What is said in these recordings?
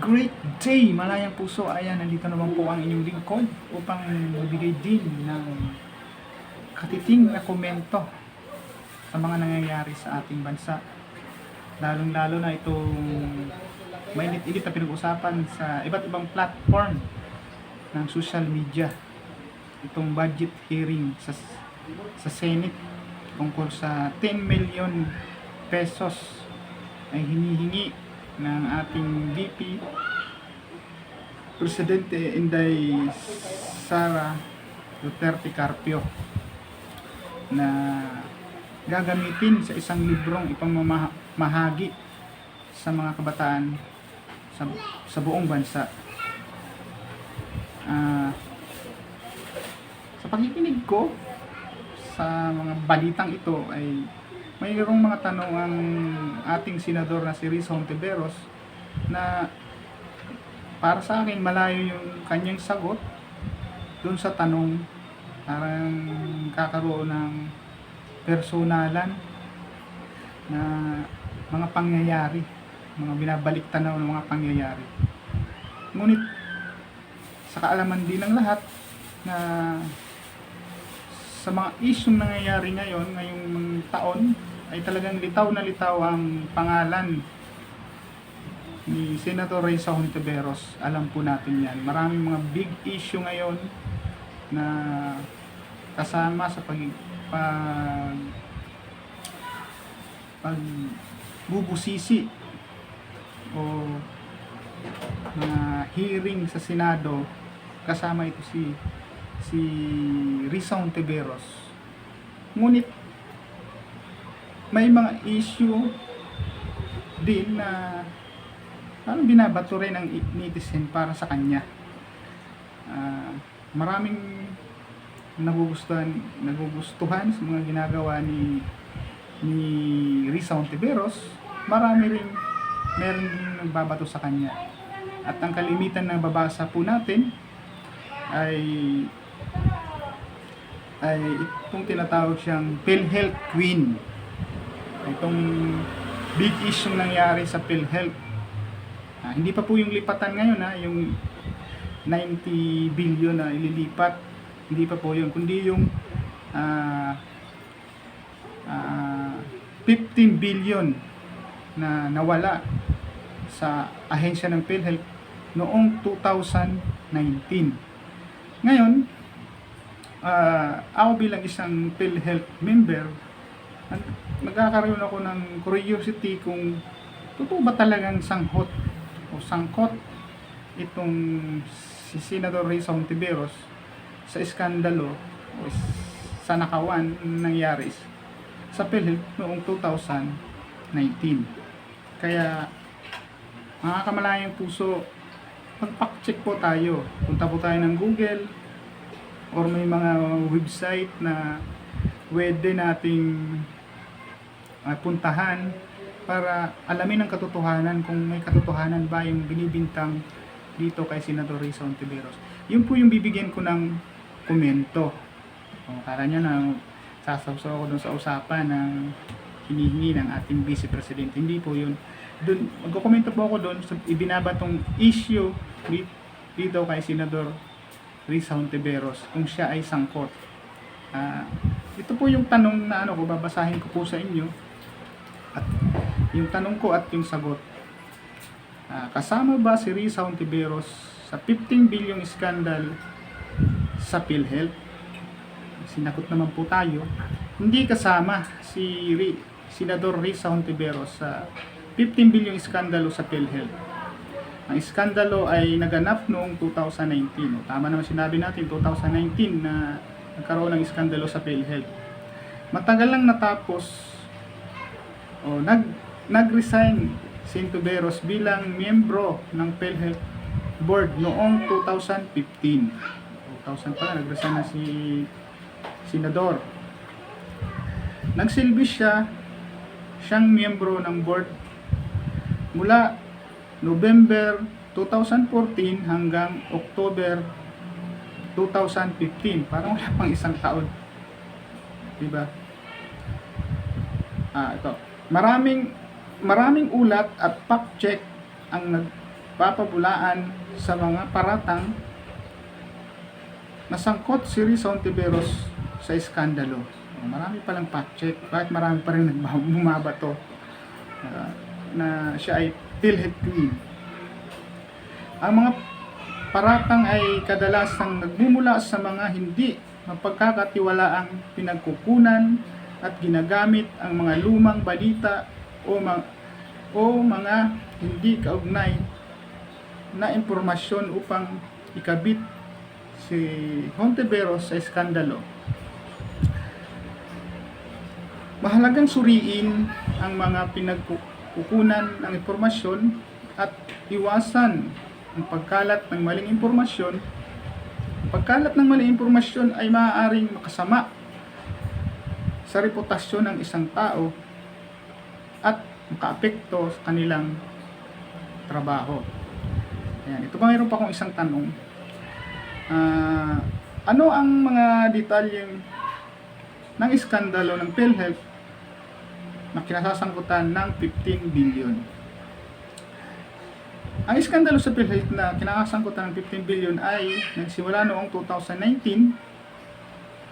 great day, malayang puso. Ayan, nandito naman po ang inyong lingkod upang magbigay din ng katiting na komento sa mga nangyayari sa ating bansa. Lalong-lalo na itong mainit-init na pinag-usapan sa iba't ibang platform ng social media. Itong budget hearing sa sa Senate tungkol sa 10 million pesos ay hinihingi ng ating VP Presidente Inday Sara Duterte Carpio na gagamitin sa isang librong ipamamahagi sa mga kabataan sa, sa buong bansa. Ah, sa pakikinig ko sa mga balitang ito ay mayroong mga tanong ang ating senador na si Riz Hontiveros na para sa akin malayo yung kanyang sagot dun sa tanong. Parang kakaroon ng personalan na mga pangyayari mga binabalik tanaw ng mga pangyayari. Ngunit sa kaalaman din ng lahat na sa mga isyong nangyayari ngayon, ngayong taon, ay talagang litaw na litaw ang pangalan ni Senator Reza Hontiveros. Alam po natin yan. Maraming mga big issue ngayon na kasama sa pag, pag, pag bubusisi o mga hearing sa Senado kasama ito si si Risa Ontiveros. Ngunit may mga issue din na parang binabato rin ng netizen para sa kanya. Ah, maraming nagugustuhan, nagugustuhan sa mga ginagawa ni ni Risa Ontiveros. Marami rin meron nagbabato sa kanya. At ang kalimitan na babasa po natin ay ay itong tinatawag siyang PhilHealth Queen. Itong big issue nangyari sa PhilHealth. Ah, hindi pa po yung lipatan ngayon ha, yung 90 billion na ililipat. Hindi pa po yun, kundi yung ah, ah, 15 billion na nawala sa ahensya ng PhilHealth noong 2019. Ngayon, ah, ako bilang isang PhilHealth member, nag- nagkakaroon ako ng curiosity kung totoo ba talagang sanghot o sangkot itong si Senador Risa Hontiveros sa iskandalo o sa nakawan nangyari sa PhilHealth noong 2019. Kaya mga kamalayang puso, mag-check po tayo. Punta po tayo ng Google or may mga website na pwede nating ah, puntahan para alamin ang katotohanan kung may katotohanan ba yung binibintang dito kay Senador Risa Ontiveros. Yun po yung bibigyan ko ng komento. O, kala nyo na sasawsaw ako dun sa usapan ng hinihingi ng ating Vice President. Hindi po yun. Dun, magkokomento po ako doon sa ibinabatong issue di- dito kay Senador Risa Hontiveros kung siya ay sangkot. Ah, ito po yung tanong na ano ko babasahin ko po sa inyo at yung tanong ko at yung sagot. Ah, kasama ba si Risa Hontiveros sa 15 bilyong scandal sa PhilHealth? Sinakot naman po tayo. Hindi kasama si Ri, Senador Risa Hontiveros sa 15 bilyong skandalo sa PhilHealth. Ang iskandalo ay naganap noong 2019. O, tama naman sinabi natin, 2019 na nagkaroon ng iskandalo sa PhilHealth. Matagal lang natapos, o, nag, nag-resign si Tuberos bilang miyembro ng PhilHealth Board noong 2015. 2000 pa, nag-resign na si Senador. Nagsilbi siya siyang miyembro ng board mula November 2014 hanggang October 2015. Parang wala pang isang taon. Diba? Ah, ito. Maraming maraming ulat at fact check ang nag papabulaan sa mga paratang nasangkot si Rizon Tiberos sa iskandalo. Marami palang fact check. Bakit marami pa rin nagbumabato uh, na siya ay PhilHealth Queen. Ang mga paratang ay kadalasang nagmumula sa mga hindi mapagkakatiwalaang pinagkukunan at ginagamit ang mga lumang balita o, mga, o mga hindi kaugnay na impormasyon upang ikabit si Hontiveros sa eskandalo. Mahalagang suriin ang mga pinagkukunan ng impormasyon at iwasan ang pagkalat ng maling impormasyon. Pagkalat ng maling impormasyon ay maaaring makasama sa reputasyon ng isang tao at makaapekto sa kanilang trabaho. Ayan, ito pa mayroon pa akong isang tanong. Ah, ano ang mga detalyeng ng iskandalo ng PhilHealth na kinasasangkutan ng 15 billion? Ang iskandalo sa PhilHealth na kinakasangkutan ng 15 billion ay nagsimula noong 2019.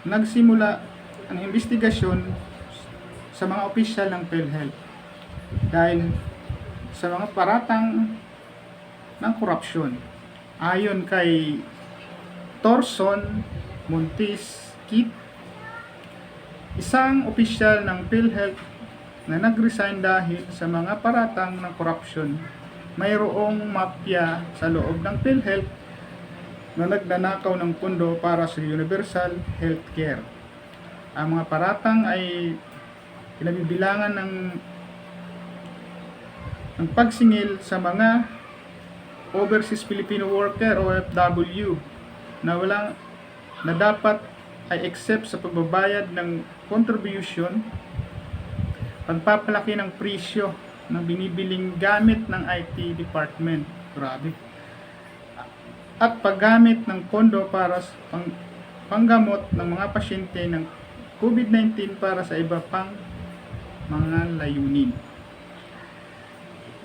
Nagsimula ang investigasyon sa mga opisyal ng PhilHealth dahil sa mga paratang ng korupsyon. Ayon kay Torson Montes Kit, isang opisyal ng PhilHealth na nag-resign dahil sa mga paratang ng korupsyon mayroong mafia sa loob ng PhilHealth na nagnanakaw ng pundo para sa Universal Healthcare. Ang mga paratang ay pinabibilangan ng ng pagsingil sa mga overseas Filipino worker o OFW na walang na dapat ay except sa pagbabayad ng contribution pagpapalaki ng presyo ng binibiling gamit ng IT department. Grabe. At paggamit ng pondo para sa pang, panggamot ng mga pasyente ng COVID-19 para sa iba pang mga layunin.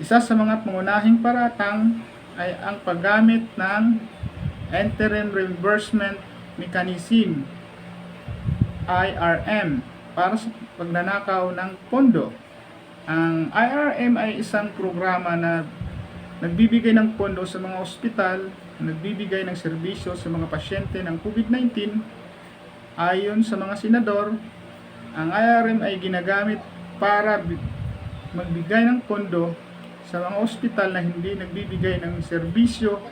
Isa sa mga pangunahing paratang ay ang paggamit ng Interim Reimbursement Mechanism IRM para sa pagnanakaw ng pondo. Ang IRM ay isang programa na nagbibigay ng pondo sa mga ospital, nagbibigay ng serbisyo sa mga pasyente ng COVID-19. Ayon sa mga senador, ang IRM ay ginagamit para bi- magbigay ng pondo sa mga ospital na hindi nagbibigay ng serbisyo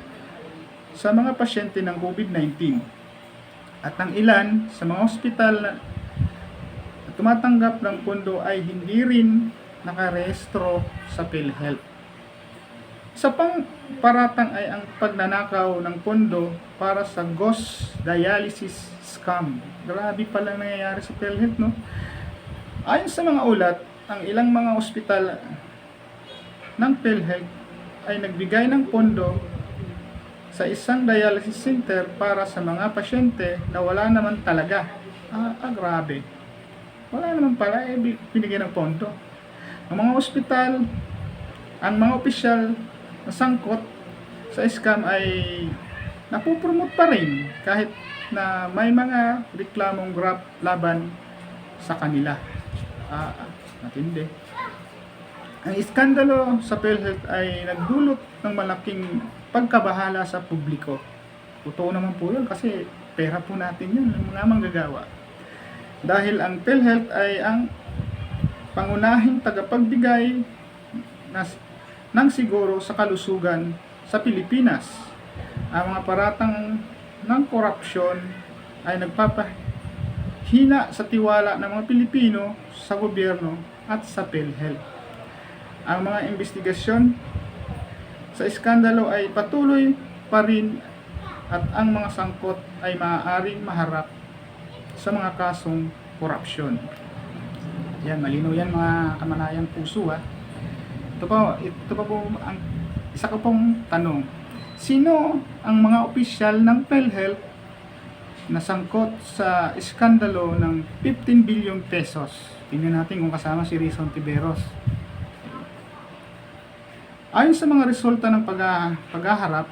sa mga pasyente ng COVID-19. At ang ilan sa mga ospital na tumatanggap ng pondo ay hindi rin nakarehistro sa PhilHealth. Sa pang paratang ay ang pagnanakaw ng pondo para sa ghost dialysis scam. Grabe pala nangyayari sa PhilHealth, no? Ayon sa mga ulat, ang ilang mga ospital ng PhilHealth ay nagbigay ng pondo sa isang dialysis center para sa mga pasyente na wala naman talaga. Ah, ah grabe. Wala naman pala, eh, bi- binigyan ng pondo. Ang mga ospital, ang mga opisyal na sangkot sa scam ay napupromote pa rin kahit na may mga reklamong grab laban sa kanila. Ah, ah, matindi. Ang iskandalo sa PhilHealth ay nagdulot ng malaking pagkabahala sa publiko. Totoo naman po yun kasi pera po natin yun, mga manggagawa. Dahil ang PhilHealth ay ang pangunahing tagapagbigay na, ng siguro sa kalusugan sa Pilipinas. Ang mga paratang ng korupsyon ay nagpapahina sa tiwala ng mga Pilipino sa gobyerno at sa PhilHealth. Ang mga investigasyon sa iskandalo ay patuloy pa rin at ang mga sangkot ay maaaring maharap sa mga kasong korupsyon. Yan, malinaw yan mga kamanayang puso ha. Ito pa, ito pa po ang isa ko pong tanong. Sino ang mga opisyal ng PhilHealth na sangkot sa iskandalo ng 15 billion pesos? Tingnan natin kung kasama si Rizon Tiberos. Ayon sa mga resulta ng pag paghaharap,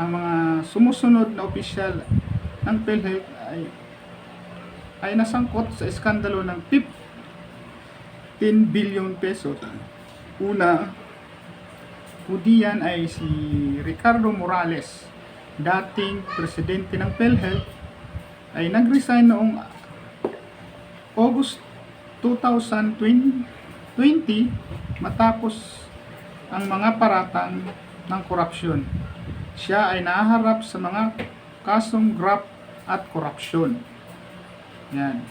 ang mga sumusunod na opisyal ng PhilHealth ay ay nasangkot sa iskandalo ng 15 billion pesos. Una, Hudiyan ay si Ricardo Morales, dating presidente ng PhilHealth, ay nag-resign noong August 2020 matapos ang mga paratang ng korupsyon. Siya ay naharap sa mga kasong graft at korupsyon. Yan.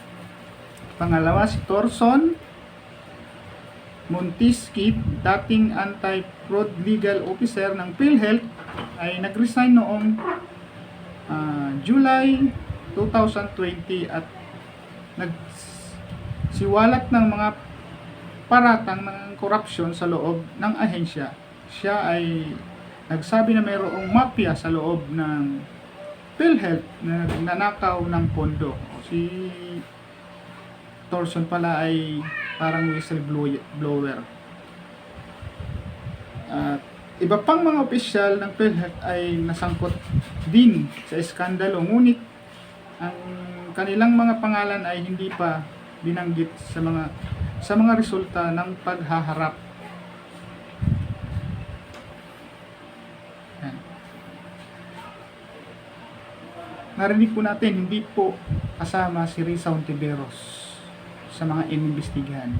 Pangalawa si Torson Montiskit, dating anti-fraud legal officer ng PhilHealth, ay nag-resign noong ah, July 2020 at nagsiwalat ng mga paratang ng korupsyon sa loob ng ahensya. Siya ay nagsabi na mayroong mafia sa loob ng PhilHealth na nanakaw ng pondo. Si Torson pala ay parang whistleblower. At iba pang mga opisyal ng PhilHealth ay nasangkot din sa iskandalo ngunit ang kanilang mga pangalan ay hindi pa binanggit sa mga sa mga resulta ng paghaharap. Yan. Narinig po natin, hindi po kasama si Risa Ontiveros sa mga inimbestigahan.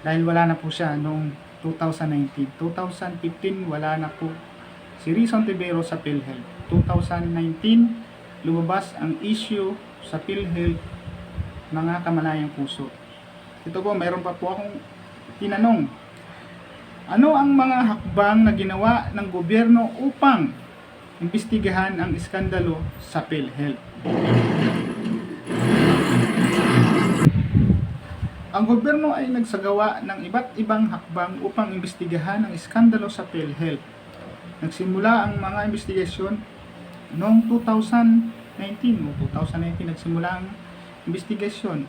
Dahil wala na po siya noong 2019. 2015, wala na po si Risa Ontiveros sa PhilHealth. 2019, lumabas ang issue sa PhilHealth mga kamalayang puso. Ito po, mayroon pa po akong tinanong. Ano ang mga hakbang na ginawa ng gobyerno upang imbestigahan ang iskandalo sa PhilHealth? Ang gobyerno ay nagsagawa ng iba't ibang hakbang upang imbestigahan ang iskandalo sa PhilHealth. Nagsimula ang mga investigasyon noong 2019 o 2019 nagsimula ang investigasyon.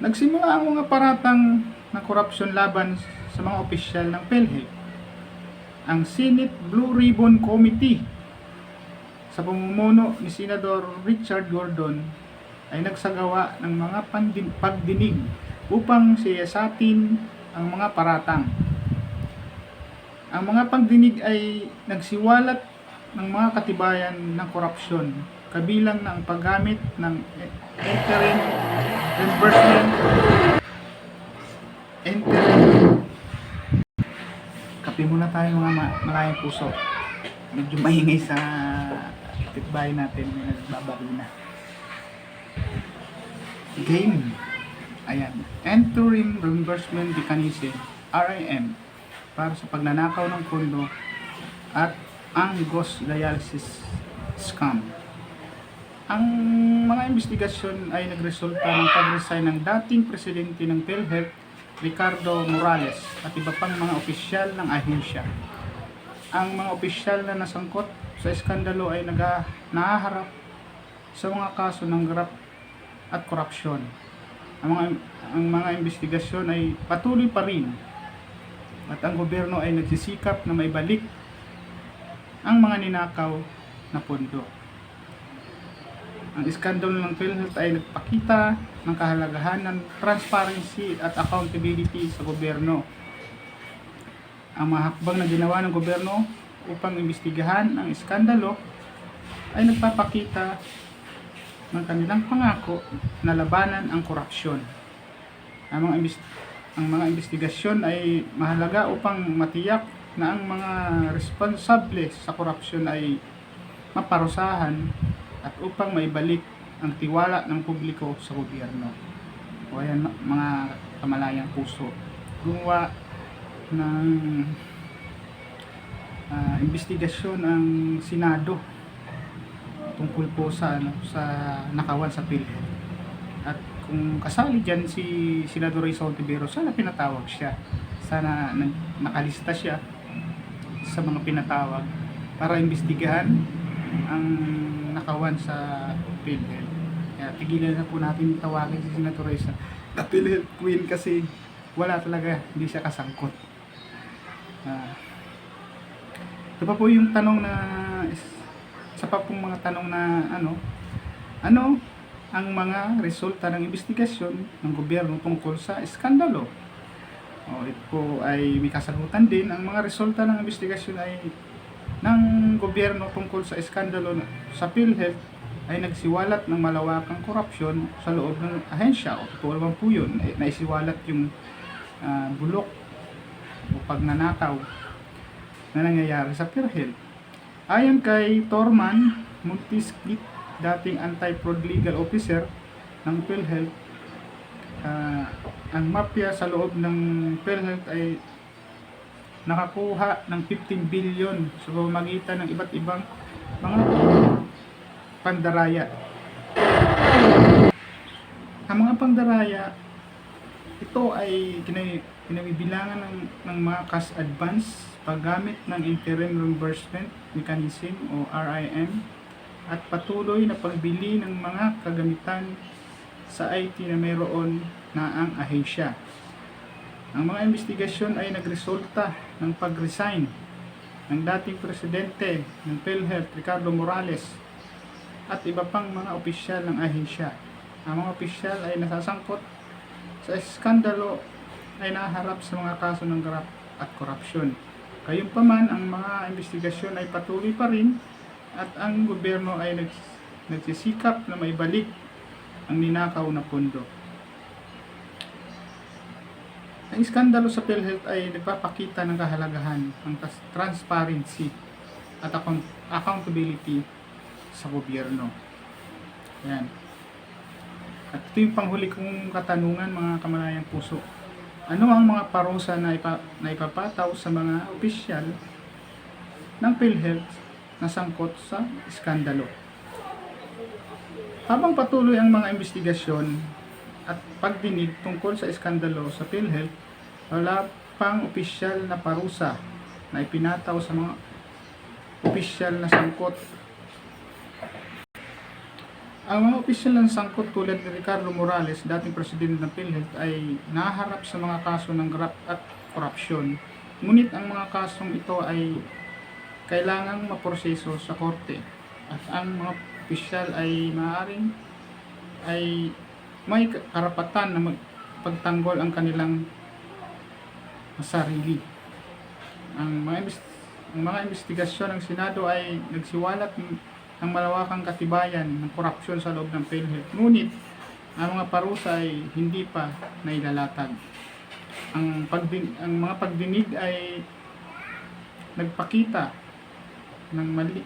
Nagsimula ang mga paratang ng korupsyon laban sa mga opisyal ng PhilHealth. Ang Senate Blue Ribbon Committee sa pamumuno ni Senador Richard Gordon ay nagsagawa ng mga pandin- pagdinig upang siyasatin ang mga paratang. Ang mga pagdinig ay nagsiwalat ng mga katibayan ng korupsyon kabilang na ang paggamit ng interim reimbursement. Interim. Kape muna tayo mga ma- malayang puso. Medyo maingay sa titbahay natin may nagbabaro na game. Ayan. Interim reimbursement mechanism RIM para sa pagnanakaw ng pondo at ang ghost dialysis scam. Ang mga investigasyon ay nagresulta ng pag-resign ng dating presidente ng PhilHealth, Ricardo Morales, at iba pang mga opisyal ng ahensya. Ang mga opisyal na nasangkot sa iskandalo ay naga, nahaharap sa mga kaso ng graft at korupsyon. Ang mga, ang mga investigasyon ay patuloy pa rin at ang gobyerno ay nagsisikap na maibalik ang mga ninakaw na pondo. Ang iskandalo ng PhilHealth ay nagpakita ng kahalagahan ng transparency at accountability sa gobyerno. Ang mga hakbang na ginawa ng gobyerno upang imbestigahan ang iskandalo ay nagpapakita ng kanilang pangako na labanan ang korupsyon. Ang mga, ang mga investigasyon ay mahalaga upang matiyak na ang mga responsable sa korupsyon ay maparusahan at upang maibalik ang tiwala ng publiko sa gobyerno. O ayan mga kamalayang puso. Gumawa ng ah, investigasyon ang Senado tungkol po sa ano, sa nakawan sa PhilHealth. At kung kasali diyan si Senador Rizal Ontiveros, sana pinatawag siya. Sana nakalista siya sa mga pinatawag para imbestigahan ang nakawan sa PhilHealth. Kaya tigilan na po natin tawagin si Senator Reza na PhilHealth Queen kasi wala talaga, hindi siya kasangkot. Ah, ito pa po yung tanong na isa pa pong mga tanong na ano ano ang mga resulta ng investigasyon ng gobyerno tungkol sa iskandalo. O, ito ay may kasagutan din. Ang mga resulta ng investigasyon ay ng gobyerno tungkol sa iskandalo sa PhilHealth ay nagsiwalat ng malawakang korupsyon sa loob ng ahensya. O totoo naman po yun. Eh, Naisiwalat yung ah, bulok o pagnanakaw na nangyayari sa PhilHealth. Ayon kay Torman Montiskit, dating anti-fraud legal officer ng PhilHealth, ah, ang mafia sa loob ng PhilHealth ay nakakuha ng 15 billion sa pamamagitan ng iba't ibang mga pandaraya. Ang mga pandaraya, ito ay kinay, kinabibilangan ng, ng mga cash advance paggamit ng interim reimbursement mechanism o RIM at patuloy na pagbili ng mga kagamitan sa IT na mayroon na ang ahensya. Ang mga investigasyon ay nagresulta ng pag-resign ng dating presidente ng PhilHealth, Ricardo Morales, at iba pang mga opisyal ng ahensya. Ang mga opisyal ay nasasangkot sa eskandalo ay naharap sa mga kaso ng grap at korupsyon. Gayunpaman, ang mga investigasyon ay patuloy pa rin at ang gobyerno ay nags, nagsisikap na maibalik ang ninakaw na pondo. Ang iskandalo sa PhilHealth ay nagpapakita ng kahalagahan ng transparency at account- accountability sa gobyerno. Yan. At ito yung panghuli kong katanungan mga kamalayang puso. Ano ang mga parusa na, ipa, na ipapataw sa mga opisyal ng PhilHealth na sangkot sa iskandalo? Habang patuloy ang mga investigasyon at pagdinig tungkol sa iskandalo sa PhilHealth, wala pang opisyal na parusa na ipinataw sa mga opisyal na sangkot ang mga opisyal ng sangkot tulad ni Ricardo Morales, dating presidente ng PhilHealth, ay naharap sa mga kaso ng graft at korupsyon. Ngunit ang mga kasong ito ay kailangang maproseso sa korte. At ang mga opisyal ay maaaring ay may karapatan na magpagtanggol ang kanilang sarili. Ang mga, ang mga investigasyon ng Senado ay nagsiwalat ng ng malawakang katibayan ng korupsyon sa loob ng PhilHealth. Ngunit, ang mga parusa ay hindi pa nailalatag. Ang, pagdin, ang mga pagdinig ay nagpakita ng mali,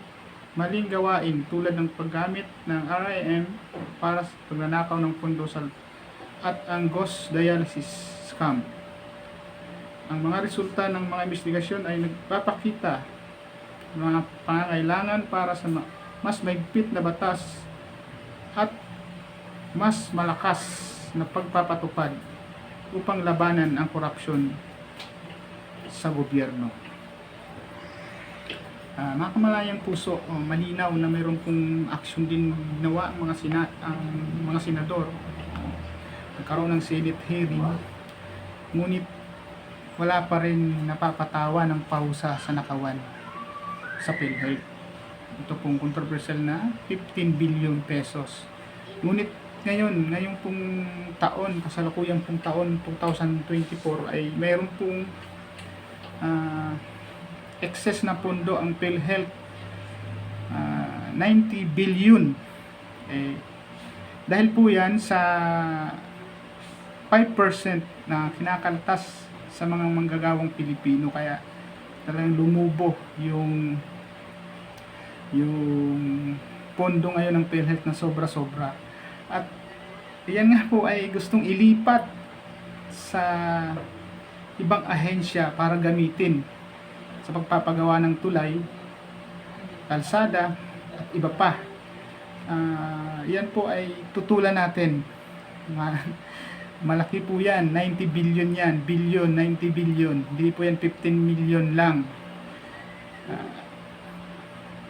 maling gawain tulad ng paggamit ng RIM para sa pagnanakaw ng pondo sa at ang ghost dialysis scam. Ang mga resulta ng mga investigasyon ay nagpapakita ng mga pangangailangan para sa mas maigpit na batas at mas malakas na pagpapatupad upang labanan ang korupsyon sa gobyerno. Ah, mga kamalayang puso, oh, malinaw na mayroon pong aksyon din ginawa ang mga sina ang mga senador. Nagkaroon ng Senate hearing. Ngunit wala pa rin napapatawa ng pausa sa nakawan sa PhilHealth. Ito pong controversial na 15 billion pesos. Ngunit ngayon, ngayong pong taon, kasalukuyang pong taon 2024 ay mayroon pong ah, excess na pondo ang PhilHealth ah, 90 billion eh, dahil po yan sa 5% na kinakaltas sa mga manggagawang Pilipino kaya talagang lumubo yung yung pondo ngayon ng PhilHealth na sobra-sobra at yan nga po ay gustong ilipat sa ibang ahensya para gamitin sa pagpapagawa ng tulay, kalsada, at iba pa. Ah, yan po ay tutulan natin. Ma- Malaki po yan, 90 billion yan, billion, 90 billion. Hindi po yan 15 million lang. Ah,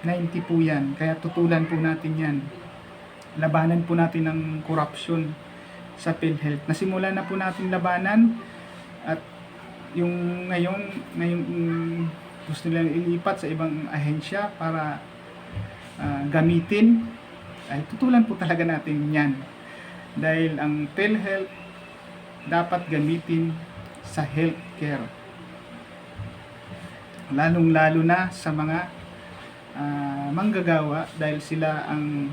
90 po yan, kaya tutulan po natin yan. Labanan po natin ang korupsyon sa PhilHealth. Nasimulan na po natin labanan at yung ngayon, ngayon mm, gusto nilang ilipat sa ibang ahensya para ah, gamitin, ay tutulan po talaga natin yan. Dahil ang PhilHealth dapat gamitin sa healthcare. Lalong-lalo na sa mga ah, manggagawa dahil sila ang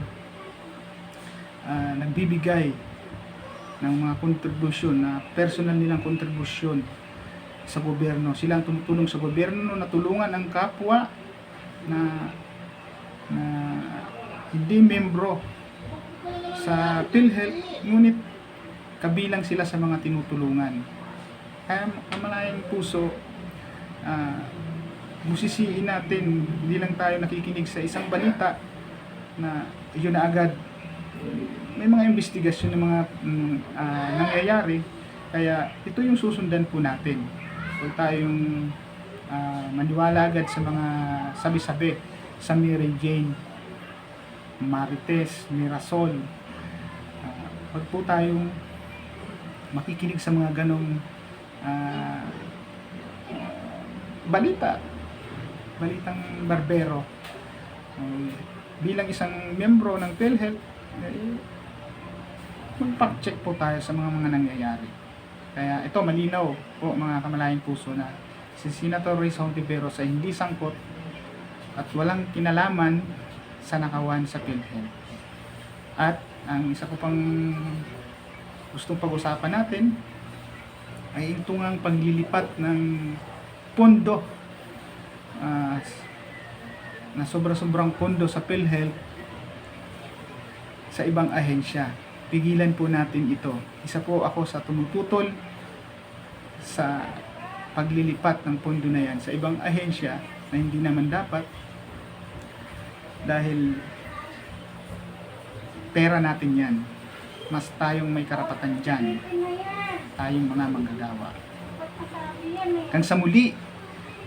ah, nagbibigay ng mga kontribusyon na personal nilang kontribusyon sa gobyerno. Sila ang tumutulong sa gobyerno na tulungan ang kapwa na na hindi membro sa PhilHealth ngunit kabilang sila sa mga tinutulungan. Kaya kamalayang puso, ah, busisiin natin, hindi lang tayo nakikinig sa isang balita na yun na agad. May mga investigasyon ng mga mm, ah, nangyayari. Kaya ito yung susundan po natin. Huwag tayong ah, maniwala agad sa mga sabi-sabi. Sa Mary Jane Marites, Mirasol. Ah, huwag po tayong makikinig sa mga ganong ah, balita balitang barbero Um, bilang isang membro ng PhilHealth eh, mag-check po tayo sa mga mga nangyayari. Kaya ito malinaw po mga kamalayang puso na si Senator Reyes Hontiveros ay hindi sangkot at walang kinalaman sa nakawan sa PhilHealth. At ang isa ko pang gustong pag-usapan natin ay ito ngang paglilipat ng pondo ah, na sobra-sobrang pondo sa PhilHealth sa ibang ahensya. Pigilan po natin ito. Isa po ako sa tumututol sa paglilipat ng pondo na yan sa ibang ahensya na hindi naman dapat dahil pera natin yan. Mas tayong may karapatan dyan. Tayong mga manggagawa. Hanggang sa muli,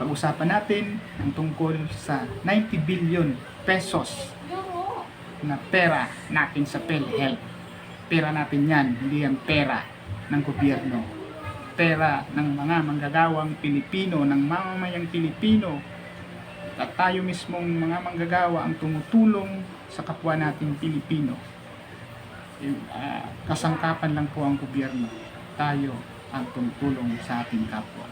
pag-usapan natin ang tungkol sa 90 billion pesos na pera natin sa PhilHealth. Pera natin yan, hindi yan pera ng gobyerno. Pera ng mga manggagawang Pilipino, ng mamamayang Pilipino. At tayo mismong mga manggagawa ang tumutulong sa kapwa nating Pilipino. Ah, kasangkapan lang po ang gobyerno. Tayo ang tumutulong sa ating kapwa.